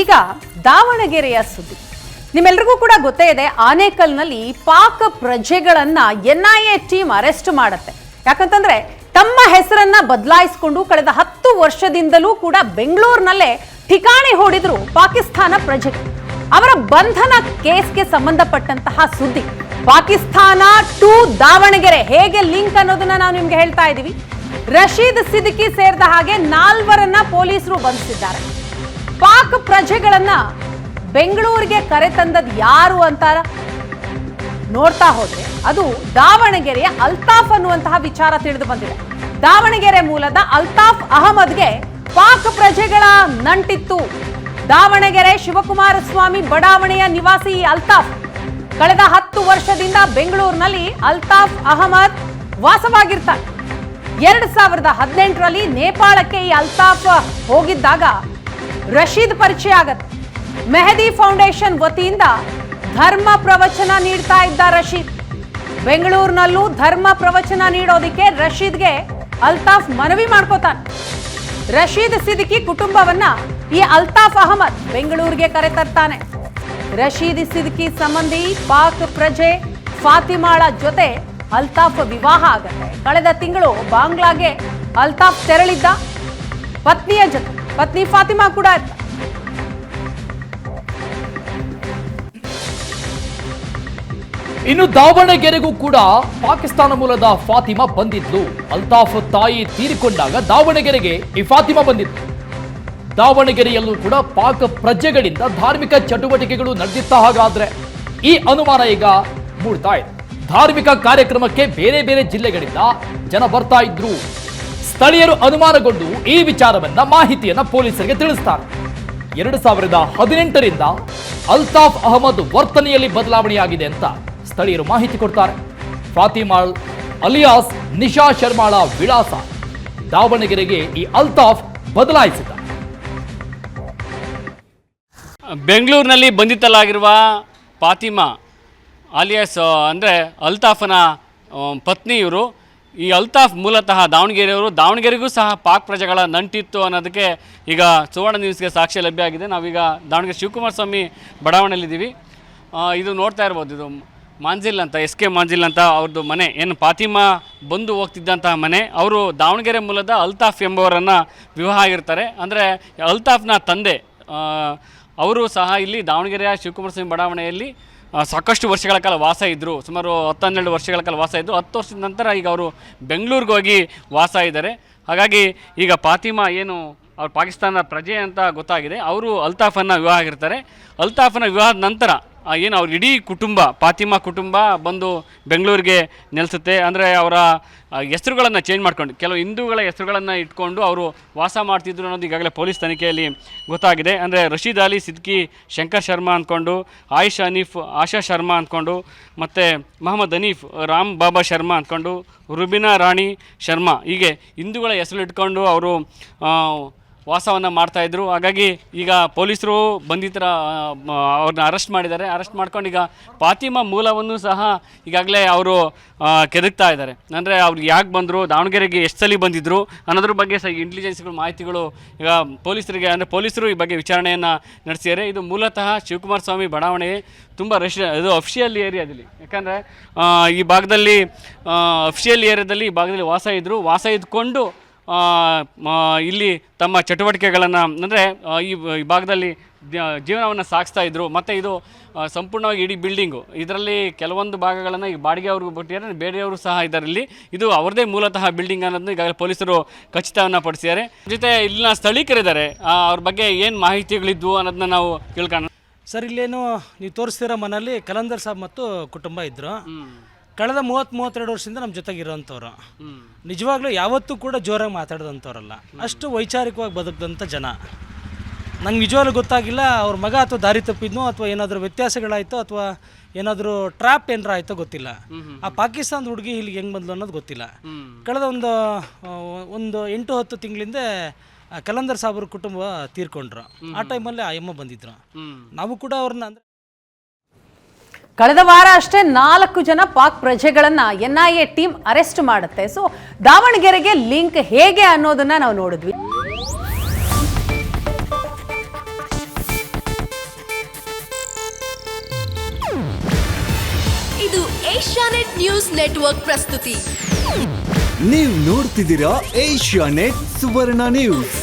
ಈಗ ದಾವಣಗೆರೆಯ ಸುದ್ದಿ. ನಿಮ್ಮೆಲ್ರಿಗೂ ಕೂಡ ಗೊತ್ತೇ ಇದೆ, ಆನೇಕಲ್ನಲ್ಲಿ ಪಾಕ್ ಪ್ರಜೆಗಳನ್ನ ಎ ಟೀಮ್ ಅರೆಸ್ಟ್ ಮಾಡುತ್ತೆ. ಯಾಕಂತಂದ್ರೆ ತಮ್ಮ ಹೆಸರನ್ನ ಬದಲಾಯಿಸಿಕೊಂಡು ಕಳೆದ ಹತ್ತು ವರ್ಷದಿಂದಲೂ ಕೂಡ ಬೆಂಗಳೂರಿನಲ್ಲೇ ಠಿಕಾಣಿ ಹೂಡಿದ್ರು ಪಾಕಿಸ್ತಾನ ಪ್ರಜೆ ಅವರ ಬಂಧನ ಕೇಸ್ಗೆ ಸಂಬಂಧಪಟ್ಟಂತಹ ಸುದ್ದಿ. ಪಾಕಿಸ್ತಾನ ಟು ದಾವಣಗೆರೆ ಹೇಗೆ ಲಿಂಕ್ ಅನ್ನೋದನ್ನ ನಾವು ನಿಮ್ಗೆ ಹೇಳ್ತಾ ಇದೀವಿ. ರಶೀದ್ ಸಿದ್ದಿಕಿ ಸೇರಿದ ಹಾಗೆ ನಾಲ್ವರನ್ನ ಪೊಲೀಸರು ಬಂಧಿಸಿದ್ದಾರೆ. ಪಾಕ್ ಪ್ರಜೆಗಳನ್ನ ಬೆಂಗಳೂರಿಗೆ ಕರೆ ಕರೆತಂದದ್ ಯಾರು ಅಂತಾರ? ನೋಡ್ತಾ ಹೋದ್ರೆ ಅದು ದಾವಣಗೆರೆಯ ಅಲ್ತಾಫ್ ಅನ್ನುವಂತಹ ವಿಚಾರ ತಿಳಿದು ಬಂದಿದೆ. ದಾವಣಗೆರೆ ಮೂಲದ ಅಲ್ತಾಫ್ ಅಹಮದ್ಗೆ ಪಾಕ್ ಪ್ರಜೆಗಳ ನಂಟಿತ್ತು. ದಾವಣಗೆರೆ ಶಿವಕುಮಾರ ಸ್ವಾಮಿ ಬಡಾವಣೆಯ ನಿವಾಸಿ ಅಲ್ತಾಫ್. ಕಳೆದ ಹತ್ತು ವರ್ಷದಿಂದ ಬೆಂಗಳೂರಿನಲ್ಲಿ ಅಲ್ತಾಫ್ ಅಹಮದ್ ವಾಸವಾಗಿರ್ತಾರೆ ಎರಡ್ ಸಾವಿರದ ಹದಿನೆಂಟರಲ್ಲಿ ನೇಪಾಳಕ್ಕೆ ಈ ಅಲ್ತಾಫ್ ಹೋಗಿದ್ದಾಗ ರಶೀದ್ ಪರಿಚಯ ಆಗತ್ತೆ. ಮೆಹದಿ ಫೌಂಡೇಶನ್ ವತಿಯಿಂದ ಧರ್ಮ ಪ್ರವಚನ ನೀಡ್ತಾ ಇದ್ದ ರಶೀದ್. ಬೆಂಗಳೂರಿನಲ್ಲೂ ಧರ್ಮ ಪ್ರವಚನ ನೀಡೋದಿಕ್ಕೆ ರಶೀದ್ಗೆ ಅಲ್ತಾಫ್ ಮನವಿ ಮಾಡ್ಕೋತಾನೆ. ರಶೀದ್ ಸಿದ್ದಿಕಿ ಕುಟುಂಬವನ್ನ ಈ ಅಲ್ತಾಫ್ ಅಹಮದ್ ಬೆಂಗಳೂರಿಗೆ ಕರೆತರ್ತಾನೆ ರಶೀದ್ ಸಿದ್ದಿಕಿ ಸಂಬಂಧಿ ಪಾಕ್ ಪ್ರಜೆ ಫಾತಿಮಾಳ ಜೊತೆ ಅಲ್ತಾಫ್ ವಿವಾಹ ಆಗತ್ತೆ. ಕಳೆದ ತಿಂಗಳು ಬಾಂಗ್ಲಾಗೆ ಅಲ್ತಾಫ್ ತೆರಳಿದ್ದ ಪತ್ನಿಯ ಜೊತೆ. ಪತ್ನಿ ಫಾತಿಮಾ ಕೂಡ ಇನ್ನು ದಾವಣಗೆರೆಗೂ ಕೂಡ ಪಾಕಿಸ್ತಾನ ಮೂಲದ ಫಾತಿಮಾ ಬಂದಿದ್ಲು. ಅಲ್ತಾಫ್ ತಾಯಿ ತೀರಿಕೊಂಡಾಗ ದಾವಣಗೆರೆಗೆ ಈ ಫಾತಿಮಾ ಬಂದಿದ್ಲು. ದಾವಣಗೆರೆಯಲ್ಲೂ ಕೂಡ ಪಾಕ್ ಪ್ರಜೆಗಳಿಂದ ಧಾರ್ಮಿಕ ಚಟುವಟಿಕೆಗಳು ನಡೆದಿತ್ತ ಹಾಗಾದ್ರೆ ಈ ಅನುಮಾನ ಈಗ ಮೂಡ್ತಾ ಇದೆ. ಧಾರ್ಮಿಕ ಕಾರ್ಯಕ್ರಮಕ್ಕೆ ಬೇರೆ ಬೇರೆ ಜಿಲ್ಲೆಗಳಿಂದ ಜನ ಬರ್ತಾ ಇದ್ರು. ಸ್ಥಳೀಯರು ಅನುಮಾನಗೊಂಡು ಈ ವಿಚಾರವನ್ನ ಮಾಹಿತಿಯನ್ನ ಪೊಲೀಸರಿಗೆ ತಿಳಿಸ್ತಾರೆ. ಎರಡು ಸಾವಿರದ ಹದಿನೆಂಟರಿಂದ ಅಲ್ತಾಫ್ ಅಹಮದ್ ವರ್ತನೆಯಲ್ಲಿ ಬದಲಾವಣೆಯಾಗಿದೆ ಅಂತ ಸ್ಥಳೀಯರು ಮಾಹಿತಿ ಕೊಡ್ತಾರೆ. ಫಾತಿಮಾಳ್ ಅಲಿಯಾಸ್, ನಿಶಾ ಶರ್ಮಾಳ ವಿಳಾಸ ದಾವಣಗೆರೆಗೆ ಈ ಅಲ್ತಾಫ್ ಬದಲಾಯಿಸಿದ ಬೆಂಗಳೂರಿನಲ್ಲಿ ಬಂಧಿತಲಾಗಿರುವ ಫಾತಿಮಾ ಅಲಿಯಾಸ್, ಅಂದರೆ ಅಲ್ತಾಫನ ಪತ್ನಿ ಇವರು ಈ ಅಲ್ತಾಫ್ ಮೂಲತಃ ದಾವಣಗೆರೆಯವರು, ದಾವಣಗೆರೆಗೂ ಸಹ ಪಾಕ್ ಪ್ರಜೆಗಳ ನಂಟಿತ್ತು ಅನ್ನೋದಕ್ಕೆ ಈಗ ಸುವರ್ಣ ನ್ಯೂಸ್ಗೆ ಸಾಕ್ಷಿ ಲಭ್ಯ ಆಗಿದೆ. ನಾವೀಗ ದಾವಣಗೆರೆ ಶಿವಕುಮಾರ ಸ್ವಾಮಿ ಬಡಾವಣೆಯಲ್ಲಿದ್ದೀವಿ. ಇದು ನೋಡ್ತಾ ಇರ್ಬೋದು, ಇದು ಮಾಂಜಿಲ್ ಅಂತ, ಎಸ್ ಕೆ ಮಾಂಜಿಲ್ ಅಂತ ಅವ್ರದ್ದು ಮನೆ. ಏನು ಫಾತಿಮಾ ಬಂದು ಹೋಗ್ತಿದ್ದಂತಹ ಮನೆ. ಅವರು ದಾವಣಗೆರೆ ಮೂಲದ ಅಲ್ತಾಫ್ ಎಂಬುವರನ್ನು ವಿವಾಹ ಆಗಿರ್ತಾರೆ. ಅಂದರೆ ಅಲ್ತಾಫ್ನ ತಂದೆ ಅವರು ಸಹ ಇಲ್ಲಿ ದಾವಣಗೆರೆಯ ಶಿವಕುಮಾರ ಸ್ವಾಮಿ ಬಡಾವಣೆಯಲ್ಲಿ ಸಾಕಷ್ಟು ವರ್ಷಗಳ ಕಾಲ ವಾಸ ಇದ್ದರು ಸುಮಾರು ಹತ್ತು ಹನ್ನೆರಡು ವರ್ಷಗಳ ಕಾಲ ವಾಸ ಇದ್ದರು ಹತ್ತು ವರ್ಷದ ನಂತರ ಈಗ ಅವರು ಬೆಂಗಳೂರಿಗೆ ಹೋಗಿ ವಾಸ ಇದ್ದಾರೆ ಹಾಗಾಗಿ ಈಗ ಫಾತಿಮಾ ಏನು ಅವ್ರು ಪಾಕಿಸ್ತಾನದ ಪ್ರಜೆ ಅಂತ ಗೊತ್ತಾಗಿದೆ. ಅವರು ಅಲ್ತಾಫನ್ನ ವಿವಾಹ ಆಗಿರ್ತಾರೆ. ಅಲ್ತಾಫನ ವಿವಾಹದ ನಂತರ ಏನು, ಅವ್ರ ಇಡೀ ಕುಟುಂಬ ಫಾತಿಮಾ ಕುಟುಂಬ ಬಂದು ಬೆಂಗಳೂರಿಗೆ ನೆಲೆಸುತ್ತೆ. ಅಂದರೆ ಅವರ ಹೆಸರುಗಳನ್ನು ಚೇಂಜ್ ಮಾಡ್ಕೊಂಡು, ಕೆಲವು ಹಿಂದೂಗಳ ಹೆಸರುಗಳನ್ನು ಇಟ್ಕೊಂಡು ಅವರು ವಾಸ ಮಾಡ್ತಿದ್ರು ಅನ್ನೋದು ಈಗಾಗಲೇ ಪೊಲೀಸ್ ತನಿಖೆಯಲ್ಲಿ ಗೊತ್ತಾಗಿದೆ. ಅಂದರೆ ರಶೀದ್ ಅಲಿ, ಸಿದ್ಕಿ, ಶಂಕರ್ ಶರ್ಮಾ ಅಂದ್ಕೊಂಡು, ಆಯಿಷ್ ಹನೀಫ್, ಆಶಾ ಶರ್ಮಾ ಅಂದ್ಕೊಂಡು, ಮತ್ತು ಮೊಹಮ್ಮದ್ ಹನೀಫ್, ರಾಮ್ ಬಾಬಾ ಶರ್ಮಾ ಅಂದ್ಕೊಂಡು, ರುಬಿನಾ ರಾಣಿ ಶರ್ಮಾ, ಹೀಗೆ ಹಿಂದೂಗಳ ಹೆಸರು ಇಟ್ಕೊಂಡು ಅವರು ವಾಸವನ್ನು ಮಾಡ್ತಾಯಿದ್ರು ಹಾಗಾಗಿ ಈಗ ಪೊಲೀಸರು ಬಂಧಿತರ ಅವ್ರನ್ನ ಅರೆಸ್ಟ್ ಮಾಡಿದ್ದಾರೆ. ಅರೆಸ್ಟ್ ಮಾಡ್ಕೊಂಡು ಈಗ ಫಾತಿಮಾ ಮೂಲವನ್ನು ಸಹ ಈಗಾಗಲೇ ಅವರು ಕೆದಕ್ತಾ ಇದ್ದಾರೆ. ಅಂದರೆ ಅವ್ರು ಯಾಕೆ ಬಂದರು, ದಾವಣಗೆರೆಗೆ ಎಷ್ಟು ಸಲ ಬಂದಿದ್ದರು ಅನ್ನೋದ್ರ ಬಗ್ಗೆ ಸಹ ಇಂಟೆಲಿಜೆನ್ಸ್ಗಳು ಮಾಹಿತಿಗಳು ಈಗ ಪೊಲೀಸರಿಗೆ, ಅಂದರೆ ಪೊಲೀಸರು ಈ ಬಗ್ಗೆ ವಿಚಾರಣೆಯನ್ನು ನಡೆಸಿದ್ದಾರೆ. ಇದು ಮೂಲತಃ ಶಿವಕುಮಾರ್ ಸ್ವಾಮಿ ಬಡಾವಣೆ ತುಂಬ ರಶ್, ಇದು ಅಫಿಷಿಯಲ್ ಏರಿಯಾದಲ್ಲಿ ಯಾಕಂದರೆ ಈ ಭಾಗದಲ್ಲಿ ಅಫಿಷಿಯಲ್ ಏರಿಯಾದಲ್ಲಿ ಈ ಭಾಗದಲ್ಲಿ ವಾಸ ಇದ್ದರು ವಾಸ ಇದ್ಕೊಂಡು ಇಲ್ಲಿ ತಮ್ಮ ಚಟುವಟಿಕೆಗಳನ್ನು ಅಂದರೆ ಈ ಭಾಗದಲ್ಲಿ ಜೀವನವನ್ನು ಸಾಗಿಸ್ತಾ ಇದ್ದರು ಮತ್ತು ಇದು ಸಂಪೂರ್ಣವಾಗಿ ಇಡೀ ಬಿಲ್ಡಿಂಗು. ಇದರಲ್ಲಿ ಕೆಲವೊಂದು ಭಾಗಗಳನ್ನು ಈ ಬಾಡಿಗೆ ಅವ್ರಿಗೆ ಬಿಟ್ಟಿದ್ದಾರೆ ಬೇರೆಯವರು ಸಹ ಇದ್ದಾರೆ ಇಲ್ಲಿ ಇದು ಅವ್ರದ್ದೇ ಮೂಲತಃ ಬಿಲ್ಡಿಂಗ್ ಅನ್ನೋದನ್ನ ಈಗಾಗಲೇ ಪೊಲೀಸರು ಖಚಿತವನ್ನು ಪಡಿಸಿದ್ದಾರೆ. ಜೊತೆ ಇಲ್ಲಿನ ಸ್ಥಳೀಕರಿದ್ದಾರೆ ಅವ್ರ ಬಗ್ಗೆ ಏನು ಮಾಹಿತಿಗಳಿದ್ವು ಅನ್ನೋದನ್ನ ನಾವು ತಿಳ್ಕೊಳ್ಳೋಣ ಸರ್ ಇಲ್ಲೇನು ನೀವು ತೋರಿಸ್ತಿರೋ ಮನೆಯಲ್ಲಿ ಕಲಂದರ್ ಸಾಬ್ ಮತ್ತು ಕುಟುಂಬ ಇದ್ದರು ಕಳೆದ ಮೂವತ್ತು ಮೂವತ್ತೆರಡು ವರ್ಷದಿಂದ ನಮ್ಮ ಜೊತೆಗೆ ಇರೋಂಥವ್ರು ನಿಜವಾಗ್ಲೂ ಯಾವತ್ತೂ ಕೂಡ ಜೋರಾಗಿ ಮಾತಾಡಿದಂಥವ್ರಲ್ಲ. ಅಷ್ಟು ವೈಚಾರಿಕವಾಗಿ ಬದುಕಿದಂಥ ಜನ. ನಂಗೆ ನಿಜವಾಗ್ಲೂ ಗೊತ್ತಾಗಿಲ್ಲ ಅವ್ರ ಮಗ ಅಥವಾ ದಾರಿ ತಪ್ಪಿದ್ನೋ ಅಥವಾ ಏನಾದರೂ ವ್ಯತ್ಯಾಸಗಳಾಯಿತೋ ಅಥವಾ ಏನಾದರೂ ಟ್ರ್ಯಾಪ್ ಏನಾರ ಆಯಿತೋ ಗೊತ್ತಿಲ್ಲ. ಆ ಪಾಕಿಸ್ತಾನದ ಹುಡುಗಿ ಇಲ್ಲಿಗೆ ಹೆಂಗೆ ಬಂದ್ಲು ಅನ್ನೋದು ಗೊತ್ತಿಲ್ಲ. ಕಳೆದ ಒಂದು ಒಂದು ಎಂಟು ಹತ್ತು ತಿಂಗಳಿಂದ ಕಲಂದರ್ ಸಾಬ್ರ ಕುಟುಂಬ ತೀರ್ಕೊಂಡ್ರು. ಆ ಟೈಮಲ್ಲಿ ಆ ಎಮ್ಮ ಬಂದಿದ್ರು. ನಾವು ಕೂಡ ಅವ್ರನ್ನ ಅಂದ್ರೆ ಕಳೆದ ವಾರ ಅಷ್ಟೇ ನಾಲ್ಕು ಜನ ಪಾಕ್ ಪ್ರಜೆಗಳನ್ನು N I A team arrest ಮಾಡುತ್ತೆ. ಸೊ ದಾವಣಗೆರೆಗೆ ಲಿಂಕ್ ಹೇಗೆ ಅನ್ನೋದನ್ನ ನಾವು ನೋಡಿದ್ವಿ. ಇದು ಏಷ್ಯಾನೆಟ್ ನ್ಯೂಸ್ ನೆಟ್ವರ್ಕ್ ಪ್ರಸ್ತುತಿ. ನೀವು ನೋಡ್ತಿದ್ದೀರಾ ಏಷ್ಯಾನೆಟ್ ಸುವರ್ಣ ನ್ಯೂಸ್.